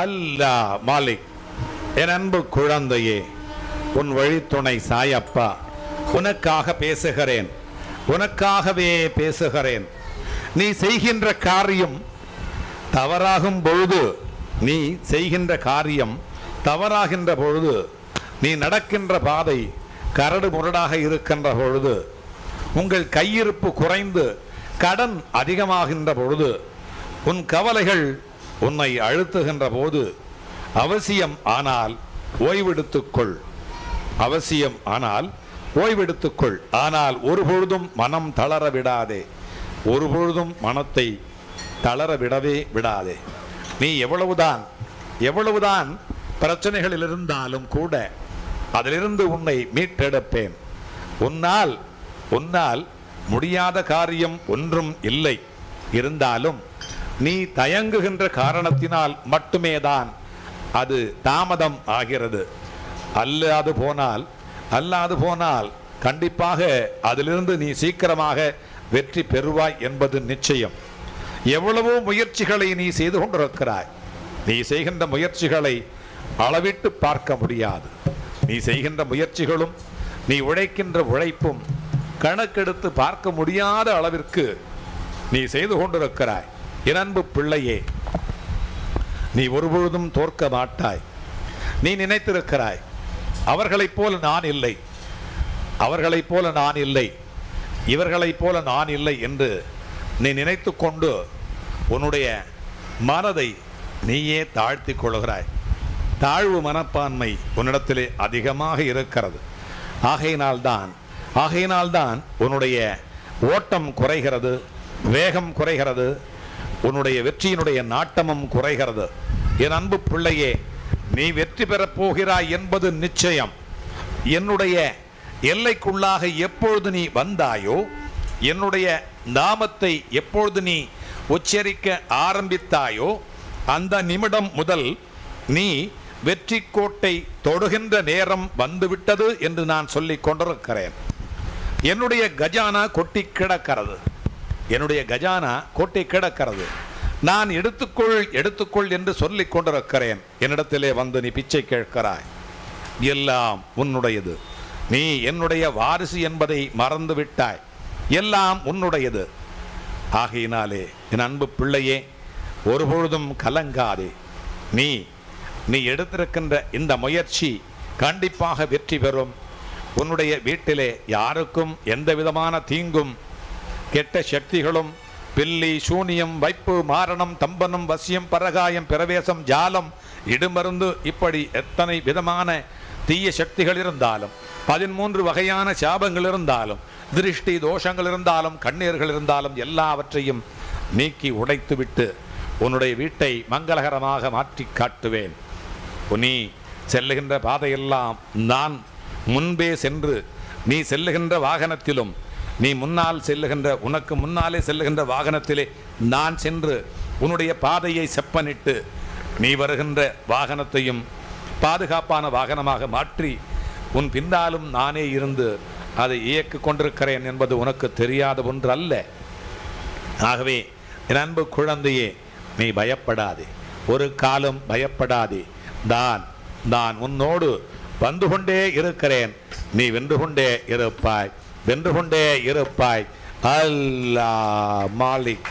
அல்லா மாலிக். என் அன்பு குழந்தையே உன் வழித்துணை சாயப்பா உனக்காக பேசுகிறேன். உனக்காகவே பேசுகிறேன். நீ செய்கின்ற காரியம் தவறாகும் பொழுது நீ செய்கின்ற காரியம் தவறாகின்ற பொழுது நீ நடக்கின்ற பாதை கரடு முரடாக இருக்கின்ற பொழுது உங்கள் கையிருப்பு குறைந்து கடன் அதிகமாகின்ற பொழுது உன் கவலைகள் உன்னை அழுத்துகின்ற போது அவசியம் ஆனால் ஓய்வெடுத்துக்கொள். அவசியம் ஆனால் ஓய்வெடுத்துக்கொள். ஆனால் ஒருபொழுதும் மனம் தளர விடாதே. ஒருபொழுதும் மனத்தை தளர விடவே விடாதே. நீ எவ்வளவுதான் எவ்வளவுதான் பிரச்சனைகளில் இருந்தாலும் கூட அதிலிருந்து உன்னை மீட்டெடுப்பேன். உன்னால் உன்னால் முடியாத காரியம் ஒன்றும் இல்லை. இருந்தாலும் நீ தயங்குகின்ற காரணத்தினால் மட்டுமே தான் அது தாமதம் ஆகிறது. அல்லாது போனால் அல்லாது போனால் கண்டிப்பாக அதிலிருந்து நீ சீக்கிரமாக வெற்றி பெறுவாய் என்பது நிச்சயம். எவ்வளவோ முயற்சிகளை நீ செய்து கொண்டிருக்கிறாய். நீ செய்கின்ற முயற்சிகளை அளவிட்டு பார்க்க முடியாது. நீ செய்கின்ற முயற்சிகளும் நீ உழைக்கின்ற உழைப்பும் கணக்கெடுத்து பார்க்க முடியாத அளவிற்கு நீ செய்து கொண்டிருக்கிறாய். என் அன்பு பிள்ளையே நீ ஒருபொழுதும் தோற்க மாட்டாய். நீ நினைத்திருக்கிறாய் அவர்களைப் போல நான் இல்லை. அவர்களைப் போல நான் இல்லை. இவர்களைப் போல நான் இல்லை என்று நீ நினைத்து கொண்டு உன்னுடைய மனதை நீயே தாழ்த்தி கொள்கிறாய். தாழ்வு மனப்பான்மை உன்னிடத்திலே அதிகமாக இருக்கிறது. ஆகையினால்தான் ஆகையினால்தான் உன்னுடைய ஓட்டம் குறைகிறது வேகம் குறைகிறது உன்னுடைய வெற்றியினுடைய நாட்டமும் குறைகிறது. என் அன்பு பிள்ளையே நீ வெற்றி பெறப் போகிறாய் என்பது நிச்சயம். என்னுடைய எல்லைக்குள்ளாக எப்பொழுது நீ வந்தாயோ என்னுடைய நாமத்தை எப்பொழுது நீ உச்சரிக்க ஆரம்பித்தாயோ அந்த நிமிடம் முதல் நீ வெற்றி கோட்டை தொடுகின்ற நேரம் வந்துவிட்டது என்று நான் சொல்லிக் கொண்டிருக்கிறேன். என்னுடைய கஜானா கொட்டி கிடக்கிறது. என்னுடைய கஜானா கொட்டி கிடக்கிறது. நான் எடுத்துக்கொள் எடுத்துக்கொள் என்று சொல்லிக் கொண்டிருக்கிறேன். என்னிடத்திலே வந்து நீ பிச்சை கேட்கிறாய். எல்லாம் உன்னுடையது. நீ என்னுடைய வாரிசு என்பதை மறந்து விட்டாய். எல்லாம் உன்னுடையது. ஆகையினாலே என் அன்பு பிள்ளையே ஒருபொழுதும் கலங்காதே. நீ நீ எடுத்திருக்கின்ற இந்த முயற்சி கண்டிப்பாக வெற்றி பெறும். உன்னுடைய வீட்டிலே யாருக்கும் எந்த விதமான தீங்கும் கெட்ட சக்திகளும் பில்லி சூனியம் வைப்பு மாரணம் தம்பனம் வசியம் பரகாயம் பிரவேசம் ஜாலம் இடுமருந்து இப்படி எத்தனை விதமான தீய சக்திகள் இருந்தாலும் பதிமூன்று வகையான சாபங்கள் இருந்தாலும் திருஷ்டி தோஷங்கள் இருந்தாலும் கண்ணீர்கள் இருந்தாலும் எல்லாவற்றையும் நீக்கி உடைத்துவிட்டு உன்னுடைய வீட்டை மங்களகரமாக மாற்றி காட்டுவேன். நீ செல்லுகின்ற பாதையெல்லாம் நான் முன்பே சென்று நீ செல்லுகின்ற வாகனத்திலும் நீ முன்னால் செல்லுகின்ற உனக்கு முன்னாலே செல்லுகின்ற வாகனத்திலே நான் சென்று உன்னுடைய பாதையை செப்பனிட்டு நீ வருகின்ற வாகனத்தையும் பாதுகாப்பான வாகனமாக மாற்றி உன் பின்னாலும் நானே இருந்து அதை இயக்கிக் கொண்டிருக்கிறேன் என்பது உனக்கு தெரியாத ஒன்று அல்ல ஆகவே என் அன்பு குழந்தையே நீ பயப்படாதே. ஒரு காலம் பயப்படாதே. தான் நான் உன்னோடு வந்து கொண்டே இருக்கிறேன். நீ வென்று கொண்டே இருப்பாய். வென்று கொண்டே இருப்பாய். அல்லா மாலிக்.